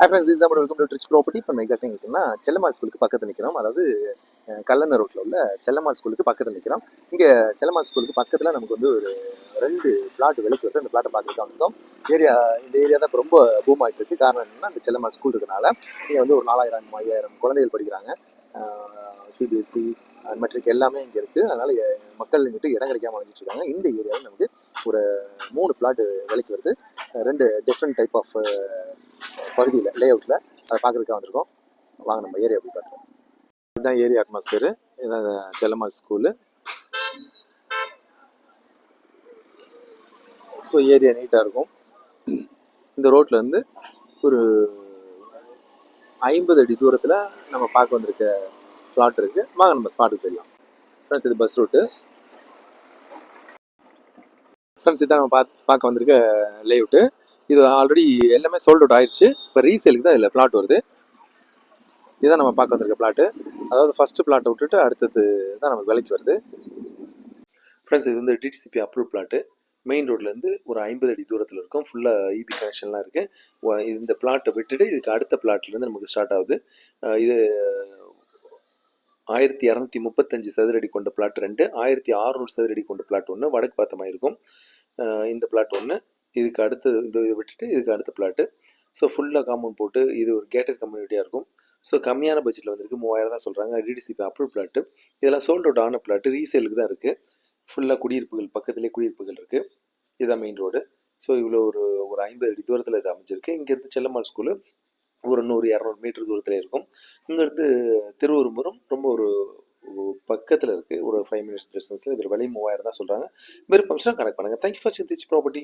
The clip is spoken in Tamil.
ஹாய் ஃப்ரெண்ட்ஸ் இஸ் நம்ம வெல்கம் டு ட்ரிச் ப்ராப்பர்ட்டி இப்போ எக்ஸாக்டாக நிற்கிறோம்னா செல்லம்மாள் ஸ்கூலுக்கு பக்கத்தில் நிற்கிறோம் அதாவது அஹ், கல்லணை ரோட்டில் உள்ள செல்லம்மாள் ஸ்கூலுக்கு பக்கத்தில் நிற்கிறோம் இங்கே செல்லம்மாள் ஸ்கூலுக்கு பக்கத்தில் நமக்கு வந்து ஒரு ரெண்டு பிளாட் விலைக்கு வருது அந்த பிளாட்டை பார்த்துட்டு வந்திருக்கோம். ஏரியா இந்த ஏரியா தான் இப்போ ரொம்ப பூம் ஆகிட்டு இருக்குது காரணம் என்னென்னா இந்த செல்லம்மாள் ஸ்கூல் இருக்கனால இங்கே வந்து ஒரு நாலாயிரம் ஐயாயிரம் குழந்தைகள் படிக்கிறாங்க. சிபிஎஸ்சி மெட்ரிக் எல்லாமே இங்கே இருக்குது அதனால் மக்கள் இங்கிட்டு இடம் கிடைக்காம அலைஞ்சிட்டு இருக்காங்க. இந்த ஏரியாவில் நமக்கு ஒரு மூணு பிளாட் விலைக்கு வருது. ரெண்டு டிஃப்ரெண்ட் டைப் ஆஃப் பகுதியில் லே அவுட்டில் அதை பார்க்குறதுக்காக வந்திருக்கோம். வாங்க நம்ம ஏரியா போய் பார்க்கலாம். இதுதான் ஏரியா அட்மாஸ்பியரு இதுதான் செல்லம்மாள் ஸ்கூலு ஸோ ஏரியா நீட்டாக இருக்கும். இந்த ரோட்டில் இருந்து ஒரு ஐம்பது அடி தூரத்தில் நம்ம பார்க்க வந்திருக்க பிளாட் இருக்குது வாங்க நம்ம ஸ்பாட்டுக்கு போயிடலாம். ஃப்ரெண்ட்ஸ் இது பஸ் ரூட்டு ஃப்ரெண்ட்ஸ் இதான் நம்ம பார்த்து பார்க்க வந்திருக்க லேஅவுட்டு இது ஆல்ரெடி எல்லாமே சோல்ட் அவுட் ஆயிடுச்சு இப்போ ரீசேலுக்கு தான் இதில் பிளாட் வருது. இதுதான் நம்ம பார்க்க வந்திருக்க பிளாட்டு அதாவது ஃபஸ்ட்டு பிளாட்டை விட்டுட்டு அடுத்தது தான் நமக்கு விலைக்கு வருது. ஃப்ரெண்ட்ஸ் இது வந்து டிடிசிபி அப்ரூவ் பிளாட்டு மெயின் ரோட்லேருந்து ஒரு ஐம்பது அடி தூரத்தில் இருக்கும். ஃபுல்லாக இபி கனெக்ஷன்லாம் இருக்குது இந்த பிளாட்டை விட்டுட்டு இதுக்கு அடுத்த பிளாட்லேருந்து நமக்கு ஸ்டார்ட் ஆகுது. இது ஆயிரத்தி இரநூத்தி முப்பத்தஞ்சு சதுரடி கொண்ட பிளாட் ரெண்டு ஆயிரத்தி அறநூறு சதுரடி கொண்ட பிளாட் ஒன்று வடக்கு பார்த்த மாதிரி இருக்கும். இந்த பிளாட் ஒன்று இதுக்கு அடுத்து இந்த இதை விட்டுட்டு இதுக்கு அடுத்த பிளாட்டு ஸோ ஃபுல்லாக காம்பவுண்ட் போட்டு இது ஒரு கேட்டட் கம்யூனிட்டியாக இருக்கும். ஸோ கம்மியான பட்ஜெட்டில் வந்திருக்கு. மூவாயிரம் தான் சொல்கிறாங்க டிடிசிபி அப்ரூவ் பிளாட்டு இதெல்லாம் சோல்ட் அவுட் ஆன பிளாட்டு ரீசேலுக்கு தான் இருக்குது ஃபுல்லாக குடியிருப்புகள் பக்கத்துலேயே குடியிருப்புகள் இருக்குது இதுதான் மெயின் ரோடு ஸோ இவ்வளோ ஒரு ஒரு ஐம்பது அடி தூரத்தில் இது அமைஞ்சிருக்கு. இங்கேருந்து செல்லம்மாள் ஸ்கூலு ஒரு நூறு இரநூறு மீட்டர் தூரத்தில் இருக்கும். இங்கேருந்து திருவரும்புரம் ரொம்ப ஒரு பக்கத்தில் இருக்குது ஒரு ஃபைவ் மினிட்ஸ் டிஸ்டன்ஸில் இதில் விலை மூவாயிரம் தான் சொல்கிறாங்க விருப்பம்ஸ்னா கனெக்ட் பண்ணுங்கள் தேங்க்யூ ஃபார் சித்திச் ப்ராப்பர்ட்டி